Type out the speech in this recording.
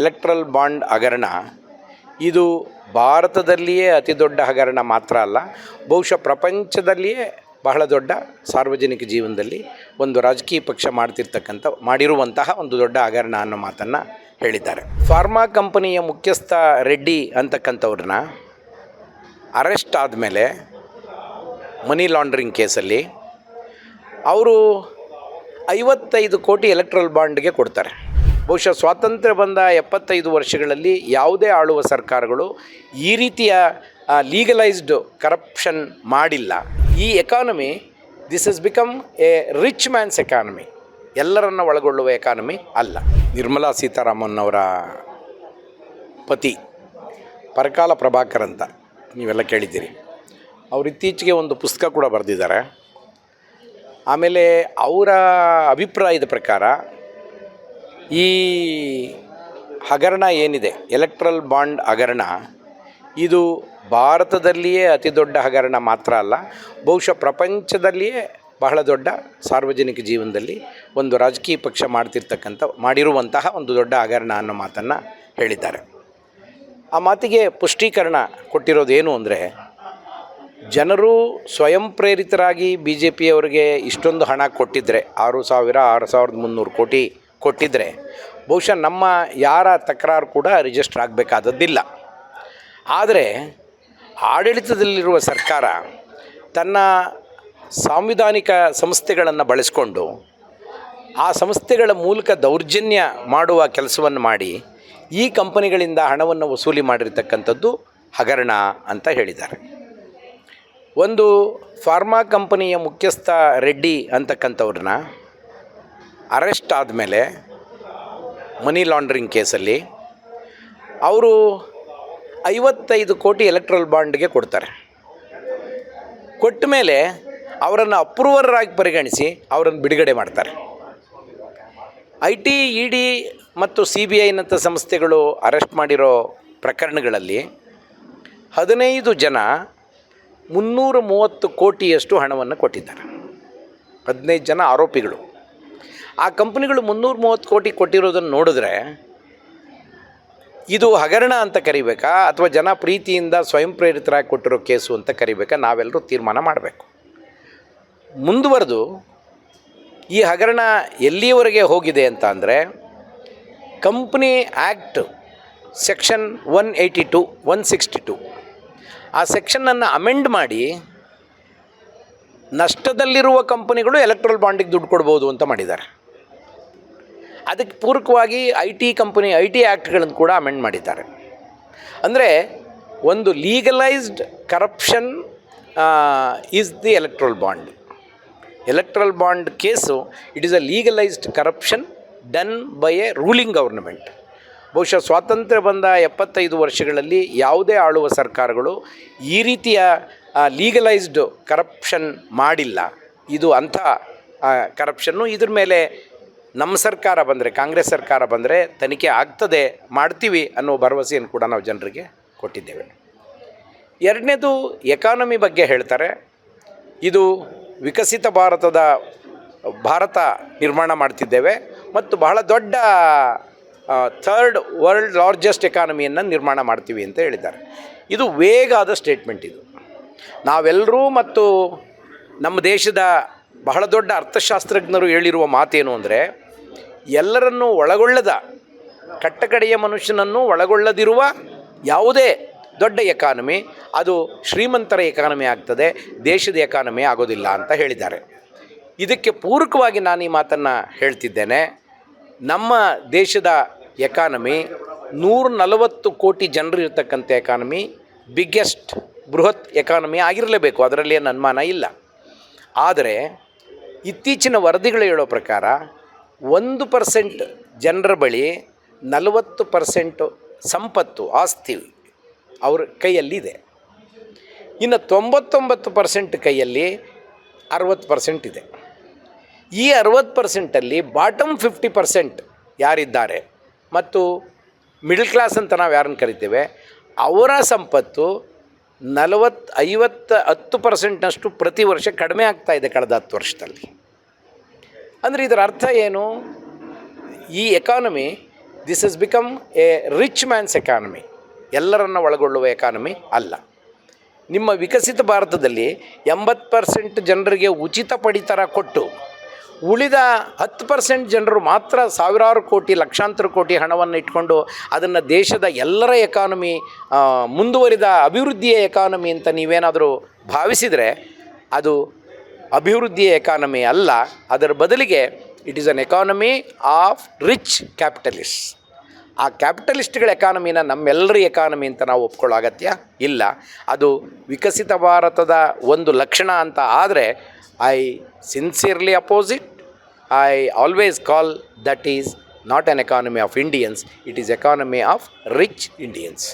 Electoral bond ಹಗರಣ, ಇದು ಭಾರತದಲ್ಲಿಯೇ ಅತಿ ದೊಡ್ಡ ಹಗರಣ ಮಾತ್ರ ಅಲ್ಲ, ಬಹುಶಃ ಪ್ರಪಂಚದಲ್ಲಿಯೇ ಬಹಳ ದೊಡ್ಡ ಸಾರ್ವಜನಿಕ ಜೀವನದಲ್ಲಿ ಒಂದು ರಾಜಕೀಯ ಪಕ್ಷ ಮಾಡ್ತಿರ್ತಕ್ಕಂಥ, ಮಾಡಿರುವಂತಹ ಒಂದು ದೊಡ್ಡ ಹಗರಣ ಅನ್ನೋ ಮಾತನ್ನು ಹೇಳಿದ್ದಾರೆ. ಫಾರ್ಮಾ ಕಂಪನಿಯ ಮುಖ್ಯಸ್ಥ ರೆಡ್ಡಿ ಅಂತಕ್ಕಂಥವ್ರನ್ನ ಅರೆಸ್ಟ್ ಆದಮೇಲೆ ಮನಿ ಲಾಂಡ್ರಿಂಗ್ ಕೇಸಲ್ಲಿ ಅವರು ಐವತ್ತೈದು ಕೋಟಿ ಎಲೆಕ್ಟ್ರಲ್ ಬಾಂಡ್ಗೆ ಕೊಡ್ತಾರೆ. ಬಹುಶಃ ಸ್ವಾತಂತ್ರ್ಯ ಬಂದ ಎಪ್ಪತ್ತೈದು ವರ್ಷಗಳಲ್ಲಿ ಯಾವುದೇ ಆಳುವ ಸರ್ಕಾರಗಳು ಈ ರೀತಿಯ ಲೀಗಲೈಸ್ಡ್ ಕರಪ್ಷನ್ ಮಾಡಿಲ್ಲ. ಈ economy this is become a rich man's economy ಎಲ್ಲರನ್ನ ಒಳಗೊಳ್ಳುವ ಎಕಾನಮಿ ಅಲ್ಲ. ನಿರ್ಮಲಾ ಸೀತಾರಾಮನ್ ಅವರ ಪತಿ ಪರಕಾಲ ಪ್ರಭಾಕರ್ ಅಂತ ನೀವೆಲ್ಲ ಕೇಳಿದ್ದೀರಿ. ಅವರು ಇತ್ತೀಚೆಗೆ ಒಂದು ಪುಸ್ತಕ ಕೂಡ ಬರೆದಿದ್ದಾರೆ. ಆಮೇಲೆ ಅವರ ಅಭಿಪ್ರಾಯದ ಪ್ರಕಾರ ಈ ಹಗರಣ ಏನಿದೆ? ಎಲೆಕ್ಟ್ರಲ್ ಬಾಂಡ್ ಹಗರಣ, ಇದು ಭಾರತದಲ್ಲಿಯೇ ಅತಿ ದೊಡ್ಡ ಹಗರಣ ಮಾತ್ರ ಅಲ್ಲ, ಬಹುಶಃ ಪ್ರಪಂಚದಲ್ಲಿಯೇ ಬಹಳ ದೊಡ್ಡ ಸಾರ್ವಜನಿಕ ಜೀವನದಲ್ಲಿ ಒಂದು ರಾಜಕೀಯ ಪಕ್ಷ ಮಾಡ್ತಿರ್ತಕ್ಕಂಥ, ಮಾಡಿರುವಂತಹ ಒಂದು ದೊಡ್ಡ ಹಗರಣ ಅನ್ನೋ ಮಾತನ್ನು ಹೇಳಿದ್ದಾರೆ. ಆ ಮಾತಿಗೆ ಪುಷ್ಟೀಕರಣ ಕೊಟ್ಟಿರೋದೇನು ಅಂದರೆ, ಜನರು ಸ್ವಯಂ ಪ್ರೇರಿತರಾಗಿ ಬಿ ಜೆ ಪಿಯವರಿಗೆ ಇಷ್ಟೊಂದು ಹಣ ಕೊಟ್ಟಿದ್ದರೆ ಆರು ಸಾವಿರ, ಆರು ಸಾವಿರದ ಮುನ್ನೂರು ಕೋಟಿ ಕೊಟ್ಟಿದ್ದರೆ ಬಹುಶಃ ನಮ್ಮ ಯಾರ ತಕರಾರು ಕೂಡ ರಿಜಿಸ್ಟರ್ ಆಗಬೇಕಾದದ್ದಿಲ್ಲ. ಆದರೆ ಆಡಳಿತದಲ್ಲಿರುವ ಸರ್ಕಾರ ತನ್ನ ಸಾಂವಿಧಾನಿಕ ಸಂಸ್ಥೆಗಳನ್ನು ಬಳಸಿಕೊಂಡು ಆ ಸಂಸ್ಥೆಗಳ ಮೂಲಕ ದೌರ್ಜನ್ಯ ಮಾಡುವ ಕೆಲಸವನ್ನು ಮಾಡಿ ಈ ಕಂಪನಿಗಳಿಂದ ಹಣವನ್ನು ವಸೂಲಿ ಮಾಡಿರ್ತಕ್ಕಂಥದ್ದು ಹಗರಣ ಅಂತ ಹೇಳಿದ್ದಾರೆ. ಒಂದು ಫಾರ್ಮಾ ಕಂಪನಿಯ ಮುಖ್ಯಸ್ಥ ರೆಡ್ಡಿ ಅಂತಕ್ಕಂಥವ್ರನ್ನ ಅರೆಸ್ಟ್ ಆದಮೇಲೆ ಮನಿ ಲಾಂಡ್ರಿಂಗ್ ಕೇಸಲ್ಲಿ ಅವರು ಐವತ್ತೈದು ಕೋಟಿ ಎಲೆಕ್ಟ್ರಲ್ ಬಾಂಡ್ಗೆ ಕೊಡ್ತಾರೆ. ಕೊಟ್ಟ ಮೇಲೆ ಅವರನ್ನು ಅಪ್ರೂವರಾಗಿ ಪರಿಗಣಿಸಿ ಅವರನ್ನು ಬಿಡುಗಡೆ ಮಾಡ್ತಾರೆ. ಐ ಟಿ ಇ ಡಿ ಮತ್ತು ಸಿ ಬಿ ಐನಂಥ ಸಂಸ್ಥೆಗಳು ಅರೆಸ್ಟ್ ಮಾಡಿರೋ ಪ್ರಕರಣಗಳಲ್ಲಿ ಹದಿನೈದು ಜನ ಮುನ್ನೂರ ಮೂವತ್ತು ಕೋಟಿಯಷ್ಟು ಹಣವನ್ನು ಕೊಟ್ಟಿದ್ದಾರೆ. ಹದಿನೈದು ಜನ ಆರೋಪಿಗಳು. ಆ ಕಂಪ್ನಿಗಳು ಮುನ್ನೂರ ಮೂವತ್ತು ಕೋಟಿ ಕೊಟ್ಟಿರೋದನ್ನು ನೋಡಿದ್ರೆ ಇದು ಹಗರಣ ಅಂತ ಕರಿಬೇಕಾ ಅಥವಾ ಜನ ಪ್ರೀತಿಯಿಂದ ಸ್ವಯಂ ಪ್ರೇರಿತರಾಗಿ ಕೊಟ್ಟಿರೋ ಕೇಸು ಅಂತ ಕರಿಬೇಕಾ? ನಾವೆಲ್ಲರೂ ತೀರ್ಮಾನ ಮಾಡಬೇಕು. ಮುಂದುವರೆದು ಈ ಹಗರಣ ಎಲ್ಲಿಯವರೆಗೆ ಹೋಗಿದೆ ಅಂತ ಅಂದರೆ company act section one eighty two, one sixty two. ಆ ಸೆಕ್ಷನನ್ನು ಅಮೆಂಡ್ ಮಾಡಿ ನಷ್ಟದಲ್ಲಿರುವ ಕಂಪನಿಗಳು ಎಲೆಕ್ಟ್ರಲ್ ಬಾಂಡಿಗೆ ದುಡ್ಡು ಕೊಡ್ಬೋದು ಅಂತ ಮಾಡಿದ್ದಾರೆ. ಅದಕ್ಕೆ ಪೂರಕವಾಗಿ I T company I T ಆ್ಯಕ್ಟ್ಗಳನ್ನು ಕೂಡ ಅಮೆಂಡ್ ಮಾಡಿದ್ದಾರೆ. ಅಂದರೆ ಒಂದು legalised corruption is the electoral bond electoral bond case it is a legalised corruption done by a ruling government ಬಹುಶಃ ಸ್ವಾತಂತ್ರ್ಯ ಬಂದ ಎಪ್ಪತ್ತೈದು ವರ್ಷಗಳಲ್ಲಿ ಯಾವುದೇ ಆಳುವ ಸರ್ಕಾರಗಳು ಈ ರೀತಿಯ ಲೀಗಲೈಸ್ಡ್ ಕರಪ್ಷನ್ ಮಾಡಿಲ್ಲ. ಇದು ಅಂಥ ಕರಪ್ಷನ್ನು ಇದ್ರ ಮೇಲೆ ನಮ್ಮ ಸರ್ಕಾರ ಬಂದರೆ, ಕಾಂಗ್ರೆಸ್ ಸರ್ಕಾರ ಬಂದರೆ ತನಿಖೆ ಆಗ್ತದೆ, ಮಾಡ್ತೀವಿ ಅನ್ನೋ ಭರವಸೆಯನ್ನು ಕೂಡ ನಾವು ಜನರಿಗೆ ಕೊಟ್ಟಿದ್ದೇವೆ. ಎರಡನೇದು ಎಕಾನಮಿ ಬಗ್ಗೆ ಹೇಳ್ತಾರೆ. ಇದು ವಿಕಸಿತ ಭಾರತದ ಭಾರತ ನಿರ್ಮಾಣ ಮಾಡ್ತಿದ್ದೇವೆ ಮತ್ತು ಬಹಳ ದೊಡ್ಡ ಥರ್ಡ್ ವರ್ಲ್ಡ್ ಲಾರ್ಜೆಸ್ಟ್ ಎಕಾನಮಿಯನ್ನು ನಿರ್ಮಾಣ ಮಾಡ್ತೀವಿ ಅಂತ ಹೇಳಿದ್ದಾರೆ. ಇದು ವೇಗಾದ ಸ್ಟೇಟ್ಮೆಂಟ್ ಇದು. ನಾವೆಲ್ಲರೂ ಮತ್ತು ನಮ್ಮ ದೇಶದ ಬಹಳ ದೊಡ್ಡ ಅರ್ಥಶಾಸ್ತ್ರಜ್ಞರು ಹೇಳಿರುವ ಮಾತೇನು ಅಂದರೆ ಎಲ್ಲರನ್ನೂ ಒಳಗೊಳ್ಳದ, ಕಟ್ಟಕಡೆಯ ಮನುಷ್ಯನನ್ನು ಒಳಗೊಳ್ಳದಿರುವ ಯಾವುದೇ ದೊಡ್ಡ ಎಕಾನಮಿ ಅದು ಶ್ರೀಮಂತರ ಎಕಾನಮಿ ಆಗ್ತದೆ, ದೇಶದ ಎಕಾನಮಿ ಆಗೋದಿಲ್ಲ ಅಂತ ಹೇಳಿದ್ದಾರೆ. ಇದಕ್ಕೆ ಪೂರಕವಾಗಿ ನಾನು ಈ ಮಾತನ್ನು ಹೇಳ್ತಿದ್ದೇನೆ. ನಮ್ಮ ದೇಶದ ಎಕಾನಮಿ ನೂರ ನಲವತ್ತು ಕೋಟಿ ಜನರು ಇರತಕ್ಕಂಥ ಎಕಾನಮಿ ಬಿಗ್ಗೆಸ್ಟ್ ಬೃಹತ್ ಎಕಾನಮಿ ಆಗಿರಲೇಬೇಕು, ಅದರಲ್ಲಿ ಏನು ಅನುಮಾನ ಇಲ್ಲ. ಆದರೆ ಇತ್ತೀಚಿನ ವರದಿಗಳು ಹೇಳೋ ಪ್ರಕಾರ ಒಂದು ಪರ್ಸೆಂಟ್ ಜನರ ಬಳಿ ನಲವತ್ತು ಪರ್ಸೆಂಟು ಸಂಪತ್ತು, ಆಸ್ತಿ ಅವ್ರ ಕೈಯಲ್ಲಿದೆ. ಇನ್ನು ತೊಂಬತ್ತೊಂಬತ್ತು ಪರ್ಸೆಂಟ್ ಕೈಯಲ್ಲಿ ಅರವತ್ತು ಪರ್ಸೆಂಟ್ ಇದೆ. ಈ ಅರವತ್ತು ಪರ್ಸೆಂಟಲ್ಲಿ ಬಾಟಮ್ ಫಿಫ್ಟಿ ಪರ್ಸೆಂಟ್ ಯಾರಿದ್ದಾರೆ ಮತ್ತು ಮಿಡಲ್ ಕ್ಲಾಸ್ ಅಂತ ನಾವು ಯಾರನ್ನು ಕರಿತೇವೆ, ಅವರ ಸಂಪತ್ತು ನಲವತ್ತು ಐವತ್ತು ಹತ್ತು ಪರ್ಸೆಂಟ್ನಷ್ಟು ಪ್ರತಿ ವರ್ಷ ಕಡಿಮೆ ಆಗ್ತಾ ಇದೆ ಕಳೆದ ಹತ್ತು ವರ್ಷದಲ್ಲಿ. ಅಂದರೆ ಇದರ ಅರ್ಥ ಏನು? ಈ economy this is become a rich man's economy ಎಲ್ಲರನ್ನು ಒಳಗೊಳ್ಳುವ ಎಕಾನಮಿ ಅಲ್ಲ. ನಿಮ್ಮ ವಿಕಸಿತ ಭಾರತದಲ್ಲಿ ಎಂಬತ್ತು ಪರ್ಸೆಂಟ್ ಜನರಿಗೆ ಉಚಿತ ಪಡಿತರ ಕೊಟ್ಟು, ಉಳಿದ ಹತ್ತು ಪರ್ಸೆಂಟ್ ಜನರು ಮಾತ್ರ ಸಾವಿರಾರು ಕೋಟಿ, ಲಕ್ಷಾಂತರ ಕೋಟಿ ಹಣವನ್ನು ಇಟ್ಕೊಂಡು ಅದನ್ನು ದೇಶದ ಎಲ್ಲರ ಎಕಾನಮಿ ಮುಂದುವರಿದ ಅಭಿವೃದ್ಧಿಯ ಎಕಾನಮಿ ಅಂತ ನೀವೇನಾದರೂ ಭಾವಿಸಿದರೆ ಅದು ಅಭಿವೃದ್ಧಿಯ ಎಕಾನಮಿ ಅಲ್ಲ, ಅದರ ಬದಲಿಗೆ it is an economy of rich capitalist ಆ ಕ್ಯಾಪಿಟಲಿಸ್ಟ್ಗಳ ಎಕಾನಮಿನ ನಮ್ಮೆಲ್ಲರ ಎಕಾನಮಿ ಅಂತ ನಾವು ಒಪ್ಕೊಳ್ಳೋ ಅಗತ್ಯ ಇಲ್ಲ. ಅದು ವಿಕಸಿತ ಭಾರತದ ಒಂದು ಲಕ್ಷಣ ಅಂತ ಆದರೆ I sincerely opposite I always call that is not an economy of Indians it is economy of rich Indians